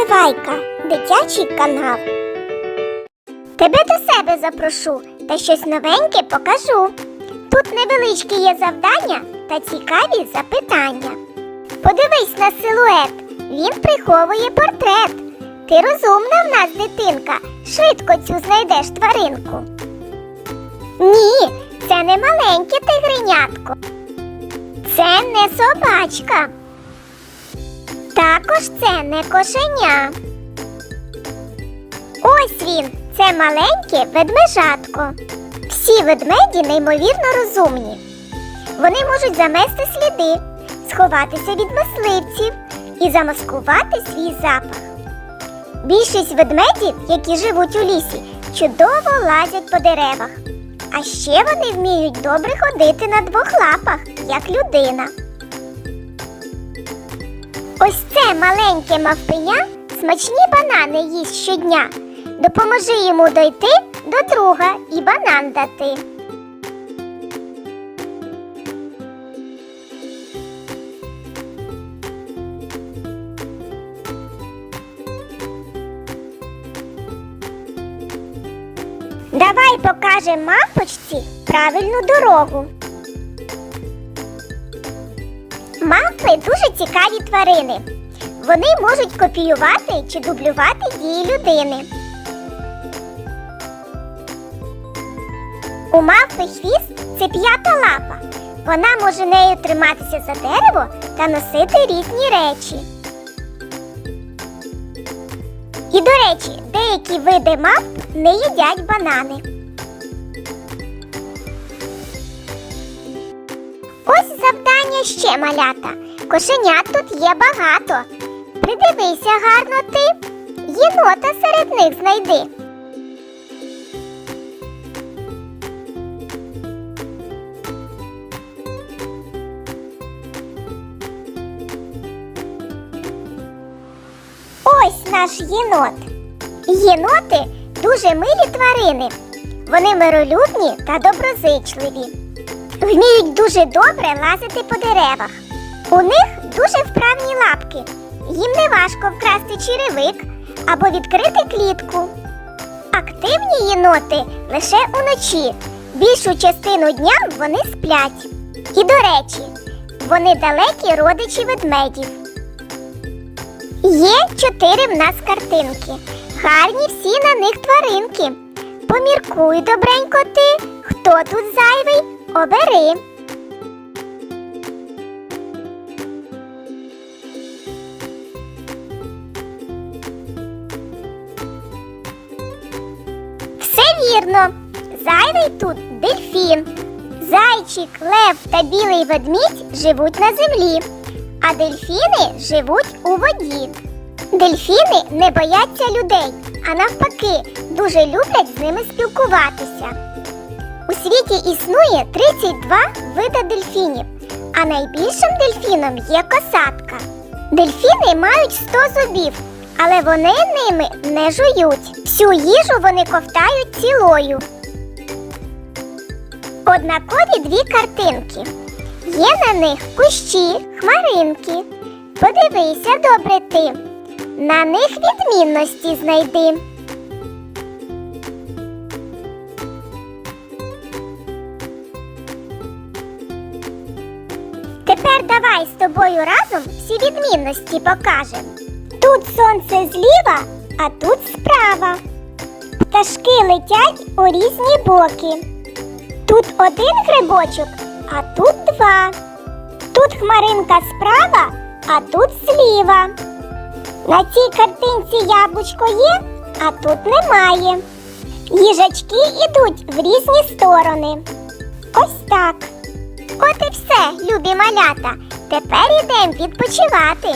Наливайка, дитячий канал. Тебе до себе запрошу та щось новеньке покажу. Тут невеличкі є завдання та цікаві запитання. Подивись на силует, він приховує портрет. Ти розумна в нас, дитинка, швидко цю знайдеш тваринку. Ні, це не маленьке тигренятко. Це не собачка. Також це не кошеня. Ось він, це маленьке ведмежатко. Всі ведмеді неймовірно розумні. Вони можуть замести сліди, сховатися від мисливців і замаскувати свій запах. Більшість ведмедів, які живуть у лісі, чудово лазять по деревах. А ще вони вміють добре ходити на двох лапах, як людина. Ось це маленьке мавпеня смачні банани їсть щодня. Допоможи йому дойти до друга і банан дати. Давай покажемо мавпочці правильну дорогу. Мавпи дуже цікаві тварини. Вони можуть копіювати чи дублювати дії людини. У мавпи хвіст це п'ята лапа. Вона може нею триматися за дерево та носити різні речі. І, до речі, деякі види мавп не їдять банани. Ось завдання ще малята. Кошенят тут є багато. Придивися гарно ти. Єнота серед них знайди. Ось наш єнот. Єноти дуже милі тварини. Вони миролюбні та доброзичливі. Вміють дуже добре лазити по деревах. У них дуже вправні лапки. Їм не важко вкрасти черевик або відкрити клітку. Активні єноти лише уночі. Більшу частину дня вони сплять. І до речі, вони далекі родичі ведмедів. Є чотири в нас картинки. Гарні всі на них тваринки. Поміркуй добренько ти, хто тут зайвий, обери. Все вірно. Зайвий тут дельфін. Зайчик, лев та білий ведмідь живуть на землі, а дельфіни живуть у воді. Дельфіни не бояться людей, а навпаки, дуже люблять з ними спілкуватися. У світі існує 32 вида дельфінів, а найбільшим дельфіном є косатка. Дельфіни мають 100 зубів, але вони ними не жують. Всю їжу вони ковтають цілою. Однакові дві картинки. Є на них кущі, хмаринки. Подивися добре ти. На них відмінності знайди. Давай з тобою разом всі відмінності покажемо. Тут сонце зліва, а тут справа. Пташки летять у різні боки. Тут один грибочок, а тут два. Тут хмаринка справа, а тут зліва. На цій картинці яблучко є, а тут немає. Їжачки йдуть в різні сторони. Ось так. От і все, любі малята. Тепер ідемо відпочивати.